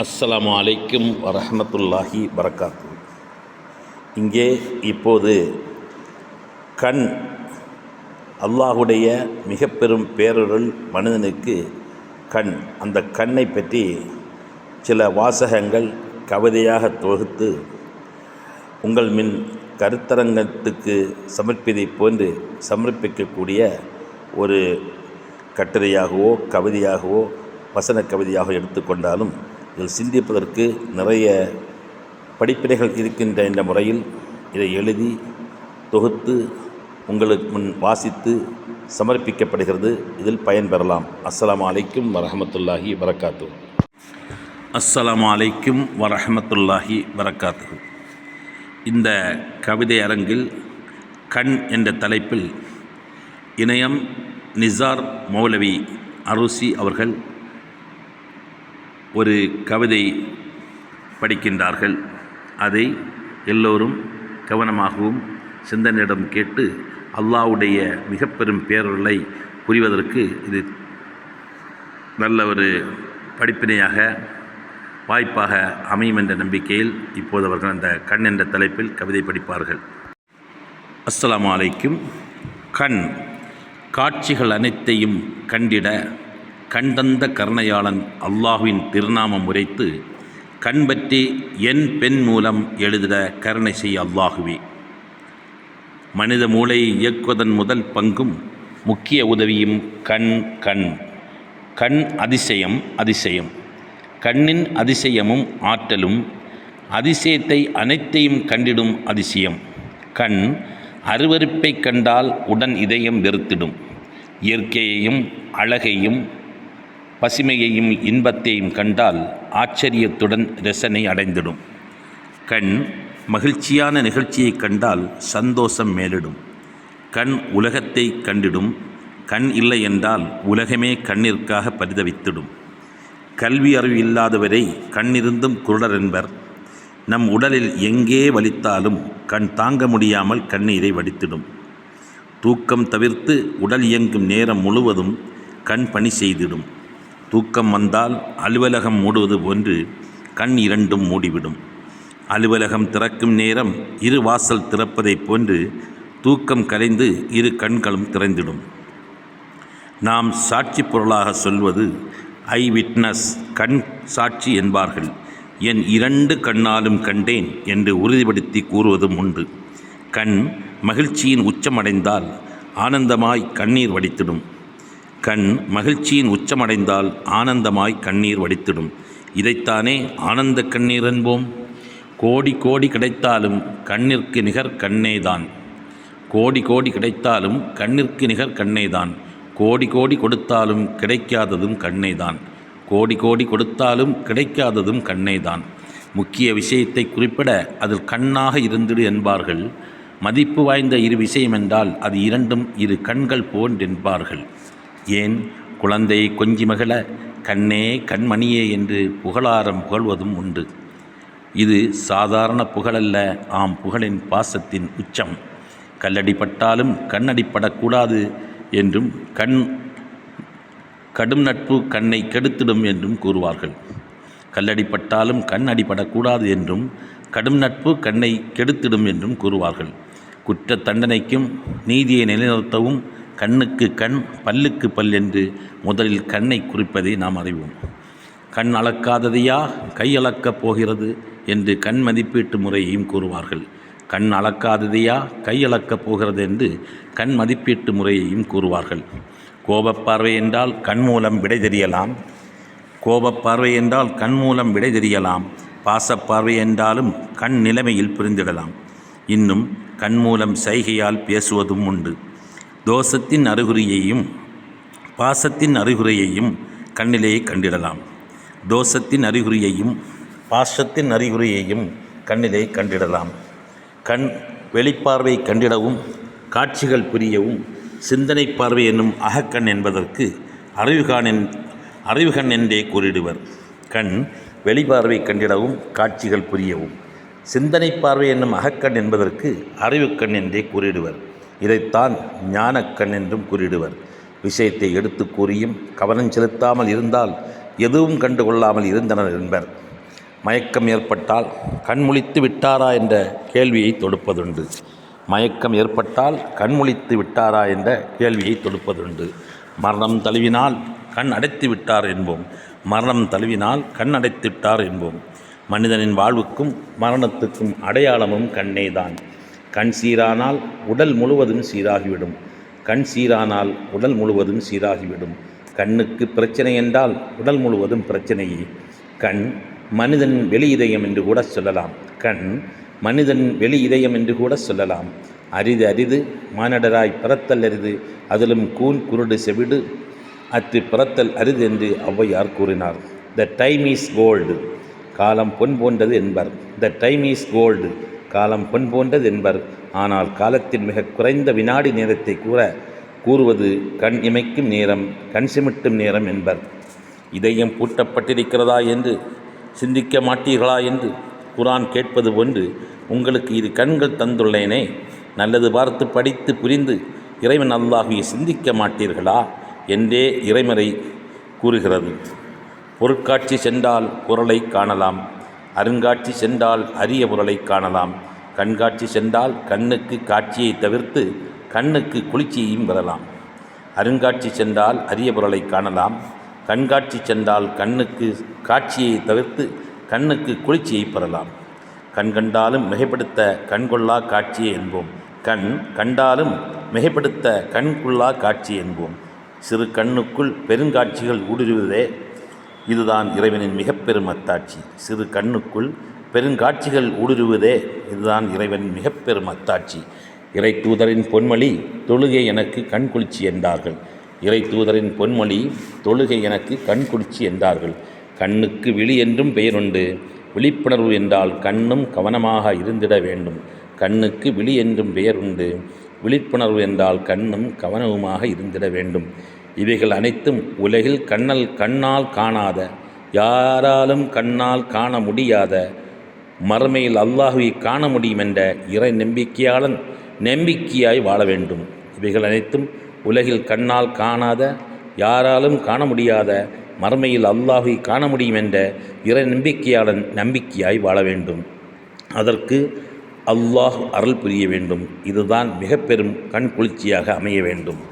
அஸ்ஸலாமு அலைக்கும் வரஹமத்துல்லாஹி வரகாத்து. இங்கே இப்போது கண் அல்லாஹுடைய மிக பெரும் பேரருள் மனிதனுக்கு கண். அந்த கண்ணை பற்றி சில வாசகங்கள் கவிதையாக தொகுத்து உங்கள் மின் கருத்தரங்கத்துக்கு சமர்ப்பிதை போன்று சமர்ப்பிக்கக்கூடிய ஒரு கட்டுரையாகவோ கவிதையாகவோ வசன கவிதையாக எடுத்துக்கொண்டாலும் இதில் சிந்திப்பதற்கு நிறைய படிப்பினைகள் இருக்கின்ற என்ற முறையில் இதை எழுதி தொகுத்து உங்களுக்கு முன் வாசித்து சமர்ப்பிக்கப்படுகிறது. இதில் பயன்பெறலாம் அஸ்லாம் அலைக்கும் வரஹமத்துல்லாஹி வரகாத்து. அஸ்லாம் அலைக்கும் வரஹமத்துல்லாஹி வரகாத்து. இந்த கவிதை அரங்கில் கண் என்ற தலைப்பில் இணையம் நிசார் மௌலவி அருசி அவர்கள் ஒரு கவிதை படிக்கின்றார்கள். அதை எல்லோரும் கவனமாகவும் சிந்தனையிடம் கேட்டு அல்லாவுடைய மிக பெரும் பேரொருளை புரிவதற்கு இது நல்ல ஒரு படிப்பினையாக வாய்ப்பாக அமையும் என்ற நம்பிக்கையில் இப்போது அவர்கள் அந்த கண் என்ற தலைப்பில் கவிதை படிப்பார்கள். அஸ்லாம் அலைக்கும். கண் காட்சிகள் அனைத்தையும் கண்டிட கண்டந்த கருணையாளன் அல்லாஹுவின் திருநாமம் உரைத்து கண் பற்றி என் பெண் மூலம் எழுதிட கருணை செய்ய அல்லாஹுவே. மனித மூளையை இயக்குவதன் முதல் பங்கும் முக்கிய உதவியும் கண் கண். கண் அதிசயம் அதிசயம். கண்ணின் அதிசயமும் ஆற்றலும் அதிசயத்தை அனைத்தையும் கண்டிடும் அதிசயம். கண் அருவருப்பை கண்டால் உடன் இதயம் வெறுத்திடும். இயற்கையையும் அழகையும் பசுமையையும் இன்பத்தையும் கண்டால் ஆச்சரியத்துடன் ரசனை அடைந்திடும். கண் மகிழ்ச்சியான நிகழ்ச்சியை கண்டால் சந்தோஷம் மேலிடும். கண் உலகத்தை கண்டிடும். கண் இல்லை என்றால் உலகமே கண்ணிற்காக பரிதவித்திடும். கல்வி அறிவு இல்லாதவரை கண்ணிருந்தும் குருடர் என்பர். நம் உடலில் எங்கே வலித்தாலும் கண் தாங்க முடியாமல் கண்ணீரை வடித்திடும். தூக்கம் தவிர்த்து உடல் இயங்கும் நேரம் முழுவதும் கண் பணி செய்திடும். தூக்கம் வந்தால் அலுவலகம் மூடுவது போன்று கண் இரண்டும் மூடிவிடும். அலுவலகம் திறக்கும் நேரம் இரு வாசல் திறப்பதைப் போன்று தூக்கம் கலைந்து இரு கண்களும் திறந்திடும். நாம் சாட்சி பொருளாக சொல்வது ஐ விட்னஸ் கண் சாட்சி என்பார்கள். என் இரண்டு கண்ணாலும் கண்டேன் என்று உறுதிப்படுத்தி கூறுவதும் உண்டு. கண் மகிழ்ச்சியின் உச்சமடைந்தால் ஆனந்தமாய் கண்ணீர் வடித்திடும். கண் மகிழ்ச்சியின் உச்சமடைந்தால் ஆனந்தமாய் கண்ணீர் வடித்திடும். இதைத்தானே ஆனந்த கண்ணீர் என்போம்? கோடி கோடி கிடைத்தாலும் கண்ணிற்கு நிகர் கண்ணேதான் கோடி கோடி கிடைத்தாலும் கண்ணிற்கு நிகர் கண்ணேதான் கோடி கோடி கொடுத்தாலும் கிடைக்காததும் கண்ணேதான் கோடி கோடி கொடுத்தாலும் கிடைக்காததும் கண்ணேதான் முக்கிய விஷயத்தை குறிப்பிட அதில் கண்ணாக இருந்திடு என்பார்கள். மதிப்பு வாய்ந்த இரு விஷயம் என்றால் அது இரண்டும் இரு கண்கள் போன்றென்பார்கள். ஏன் குழந்தை கொஞ்சி மகள? கண்ணே கண்மணியே என்று புகழாரம் புகழ்வதும் உண்டு. இது சாதாரண புகழல்ல ஆம் புகழின் பாசத்தின் உச்சம். கல்லடிப்பட்டாலும் கண்ணடிப்படக்கூடாது என்றும் கண் கடும் நட்பு கண்ணை கெடுத்திடும் என்றும் கூறுவார்கள். கல்லடிப்பட்டாலும் கண் அடிபடக்கூடாது என்றும் கடும் நட்பு கண்ணை கெடுத்திடும் என்றும் கூறுவார்கள். குற்ற தண்டனைக்கும் நீதியை நிலைநிறுத்தவும் கண்ணுக்கு கண் பல்லுக்கு பல் என்று முதலில் கண்ணை குறிப்பதை நாம் அறிவோம். கண் அளக்காததையா? கை அளக்கப் போகிறது என்று கண் மதிப்பீட்டு முறையையும் கூறுவார்கள். கண் அளக்காததையா? கை அளக்கப் போகிறது என்று கண் மதிப்பீட்டு முறையையும் கூறுவார்கள். கோபப்பார்வை என்றால் கண் மூலம் விடை தெரியலாம். கோபப்பார்வை என்றால் கண் மூலம் விடை தெரியலாம். பாசப்பார்வை என்றாலும் கண் நிலைமையில் புரிந்திடலாம். இன்னும் கண் மூலம் சைகையால் பேசுவதும் உண்டு. தோஷத்தின் அறிகுறியையும் பாசத்தின் அறிகுறியையும் கண்ணிலேயே கண்டிடலாம். தோஷத்தின் அறிகுறியையும் பாசத்தின் அறிகுறியையும் கண்ணிலே கண்டிடலாம். கண் வெளிப்பார்வை கண்டிடவும் காட்சிகள் புரியவும் சிந்தனை பார்வை என்னும் அகக்கண் என்பதற்கு அறிவுகானின் அறிவுகண் என்றே கூறிடுவர். கண் வெளிப்பார்வை கண்டிடவும் காட்சிகள் புரியவும் சிந்தனை பார்வை என்னும் அகக்கண் என்பதற்கு அறிவுக்கண் என்றே கூறிடுவர். இதைத்தான் ஞானக்கண் என்றும் கூறிடுவர் விஷயத்தை எடுத்து கூறியும் கவனம் செலுத்தாமல் இருந்தால் எதுவும் கண்டுகொள்ளாமல் இருந்தனர் என்பர். மயக்கம் ஏற்பட்டால் கண்முழித்து விட்டாரா என்ற கேள்வியை தொடுப்பதுண்டு. மயக்கம் ஏற்பட்டால் கண்முழித்து விட்டாரா என்ற கேள்வியை தொடுப்பதுண்டு. மரணம் தழுவினால் கண் அடைத்து விட்டார் என்போம். மரணம் தழுவினால் கண் அடைத்து விட்டார் என்போம். மனிதனின் வாழ்வுக்கும் மரணத்துக்கும் அடையாளமும் கண்ணே தான் கண் சீரானால் உடல் முழுவதும் சீராகிவிடும். கண் சீரானால் உடல் முழுவதும் சீராகிவிடும். கண்ணுக்கு பிரச்சனை என்றால் உடல் முழுவதும் பிரச்சனையே கண் மனிதன் வெளி இதயம் என்று கூட சொல்லலாம். கண் மனிதன் வெளி இதயம் என்று கூட சொல்லலாம். அரிது அரிது மானடராய் பிறத்தல் அரிது. அதிலும் கூன் குருடு செவிடு. அற்று பிறத்தல் அரிது என்று ஔவையார் கூறினார். த டைம் இஸ் கோல்டு காலம் பொன் போன்றது என்பர். த டைம் இஸ் கோல்டு காலம் பொன் போன்றது என்பர். ஆனால் காலத்தின் மிக குறைந்த வினாடி நேரத்தை கூற கூறுவது கண் இமைக்கும் நேரம் கண் சிமிட்டும் நேரம் என்பர். இதயம் பூட்டப்பட்டிருக்கிறதா என்று சிந்திக்க மாட்டீர்களா என்று குரான் கேட்பது போன்று உங்களுக்கு இது கண்கள் தந்துள்ளேனே நல்லது பார்த்து படித்து புரிந்து இறைவன் அல்லாஹுவை சிந்திக்க மாட்டீர்களா என்றே இறைமறை கூறுகிறது. பொருட்காட்சி சென்றால் குரலை காணலாம். அருங்காட்சி சென்றால் அரிய பொருளை காணலாம். கண்காட்சி சென்றால் கண்ணுக்கு காட்சியை தவிர்த்து கண்ணுக்கு குளிர்ச்சியையும் பெறலாம். அருங்காட்சி சென்றால் அரிய பொருளை காணலாம். கண்காட்சி சென்றால் கண்ணுக்கு காட்சியை தவிர்த்து கண்ணுக்கு குளிர்ச்சியை பெறலாம். கண் கண்டாலும் மிகைப்படுத்த கண்கொள்ளா காட்சியை என்போம். கண் கண்டாலும் மிகைப்படுத்த கண்குள்ளா காட்சி என்போம். சிறு கண்ணுக்குள் பெருங்காட்சிகள் ஊடுருவதே இதுதான் இறைவனின் மிக பெரும் அத்தாட்சி. சிறு கண்ணுக்குள் பெருங்காட்சிகள் ஊடுருவதே இதுதான் இறைவனின் மிக பெரும் அத்தாட்சி. இறை தூதரின் பொன்மொழி தொழுகை எனக்கு கண் குளிர்ச்சி என்றார்கள். இறை தூதரின் பொன்மொழி தொழுகை எனக்கு கண் குளிர்ச்சி என்றார்கள். கண்ணுக்கு விழி என்றும் பெயருண்டு. விழிப்புணர்வு என்றால் கண்ணும் கவனமாக இருந்திட வேண்டும். கண்ணுக்கு விழி என்றும் பெயர் உண்டு விழிப்புணர்வு என்றால் கண்ணும் கவனவுமாக இருந்திட வேண்டும். இவைகள் அனைத்தும் உலகில் கண்ணல் கண்ணால் காணாத யாராலும் கண்ணால் காண முடியாத மறுமையில் அல்லாஹுவை காண முடியும் என்ற இறை நம்பிக்கையாளன் நம்பிக்கையாய் வாழ வேண்டும். இவைகள் அனைத்தும் உலகில் கண்ணால் காணாத யாராலும் காண முடியாத மறுமையில் அல்லாஹுவை காண முடியும் என்ற இறை நம்பிக்கையாளன் நம்பிக்கையாய் வாழ வேண்டும். அதற்கு அல்லாஹ் அருள் புரிய வேண்டும். இதுதான் மிக பெரும் கண் குளிர்ச்சியாக அமைய வேண்டும்.